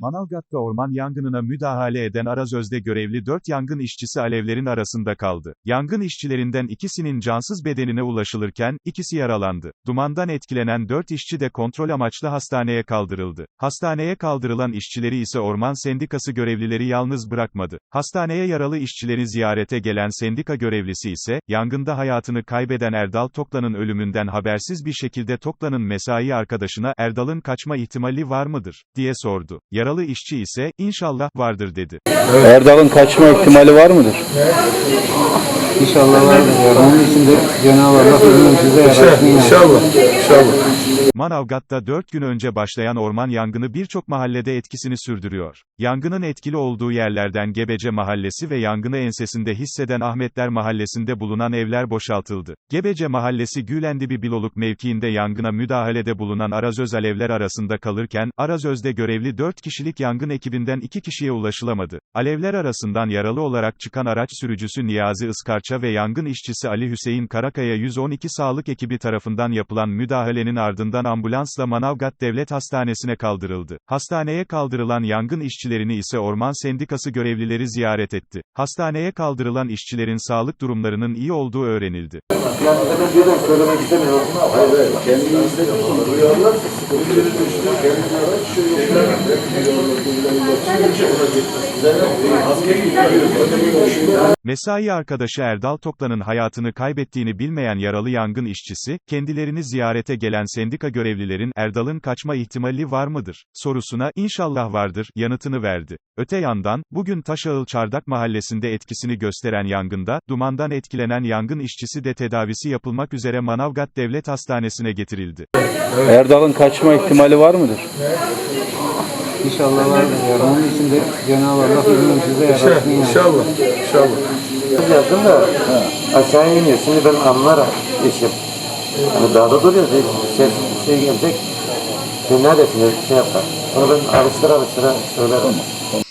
Manavgat'ta orman yangınına müdahale eden Arazöz'de görevli 4 yangın işçisi alevlerin arasında kaldı. Yangın işçilerinden ikisinin cansız bedenine ulaşılırken, ikisi yaralandı. Dumandan etkilenen 4 işçi de kontrol amaçlı hastaneye kaldırıldı. Hastaneye kaldırılan işçileri ise Orman Sendikası görevlileri yalnız bırakmadı. Hastaneye yaralı işçileri ziyarete gelen sendika görevlisi ise, yangında hayatını kaybeden Erdal Toklan'ın ölümünden habersiz bir şekilde Toklan'ın mesai arkadaşına Erdal'ın kaçma ihtimali var mıdır, diye sordu. Yaralı işçi ise, inşallah vardır dedi. Erdal'ın kaçma ihtimali var mıdır? İnşallah vardır. Onun için de Cenab-ı Allah ölümümüzü yaratsın. İnşallah. İnşallah. Manavgat'ta 4 gün önce başlayan orman yangını birçok mahallede etkisini sürdürüyor. Yangının etkili olduğu yerlerden Gebece Mahallesi ve yangını ensesinde hisseden Ahmetler Mahallesi'nde bulunan evler boşaltıldı. Gebece Mahallesi Gülendibi Biloluk mevkiinde yangına müdahalede bulunan Arazöz alevler arasında kalırken, Arazöz'de görevli 4 kişilik yangın ekibinden 2 kişiye ulaşılamadı. Alevler arasından yaralı olarak çıkan araç sürücüsü Niyazi Iskarça ve yangın işçisi Ali Hüseyin Karakaya 112 sağlık ekibi tarafından yapılan müdahalenin ardından ambulansla Manavgat Devlet Hastanesi'ne kaldırıldı. Hastaneye kaldırılan yangın işçilerini ise Orman Sendikası görevlileri ziyaret etti. Hastaneye kaldırılan işçilerin sağlık durumlarının iyi olduğu öğrenildi. Mesai arkadaşı Erdal Toklan'ın hayatını kaybettiğini bilmeyen yaralı yangın işçisi, kendilerini ziyarete gelen sendika görevlilerin Erdal'ın kaçma ihtimali var mıdır sorusuna inşallah vardır yanıtını verdi. Öte yandan, bugün Taşağıl Çardak mahallesinde etkisini gösteren yangında, dumandan etkilenen yangın işçisi de tedavisi yapılmak üzere Manavgat Devlet Hastanesi'ne getirildi. Erdal'ın kaçma ihtimali var mıdır? İnşallah vardır. Onun için de Cenab-ı Allah ölümümüzü yaratsın. yani. İnşallah. İnşallah. Yazdım da aşağıya iniyor. Şimdi ben anlarım eşim. Hani dağda duruyoruz. Ses şey gelecek. Sen neredesin? Şey yapar. Onu ben alıştıra alıştıra söylerim.